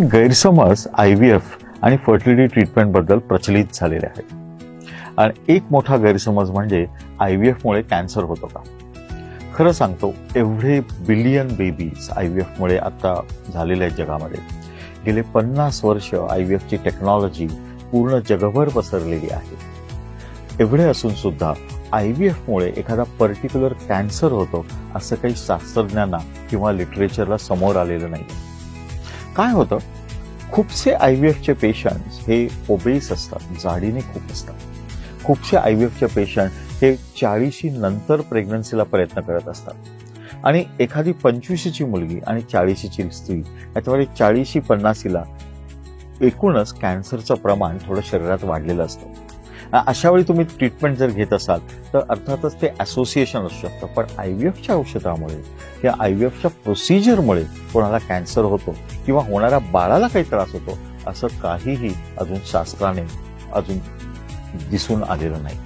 गैरसमज I V F आणि fertility ट्रीटमेंटबद्दल प्रचलित झालेले आहेत आणि एक मोठा गैरसमज म्हणजे आय व्ही एफमुळे कॅन्सर होतो का खरं सांगतो एवढे बिलियन बेबीज आय व्ही एफमुळे आता झालेले आहेत जगामध्ये गेले पन्नास वर्ष आय व्ही एफची टेक्नॉलॉजी पूर्ण जगभर पसरलेली आहे. एवढे असून सुद्धा आय व्ही एफमुळे एखादा पर्टिक्युलर कॅन्सर होतो असं काही शास्त्रज्ञांना किंवा लिटरेचरला समोर आलेलं नाही काय होतं? खूपसे आय व्ही एफचे पेशंट्स हे ओबेस असतात जाडीने खूप असतात. खूपसे आय व्ही एफचे पेशंट हे चाळीशी नंतर प्रेग्नन्सीला प्रयत्न करत असतात. आणि एखादी पंचवीशीची मुलगी आणि चाळीशीची स्त्री याच्यामध्ये चाळीशी पन्नासीला एकूणच कॅन्सरचं प्रमाण थोडं शरीरात वाढलेलं असतं. अशा वेळी तुम्ही ट्रीटमेंट जर घेत असाल तर अर्थातच ते असोसिएशन असू शकतं. पण आय व्ही एफच्या औषधामुळे या आय व्ही एफच्या प्रोसिजरमुळे कोणाला कॅन्सर होतो किंवा होणाऱ्या बाळाला काही त्रास होतो असं काहीही अजून शास्त्राने अजून दिसून आलेलं नाही.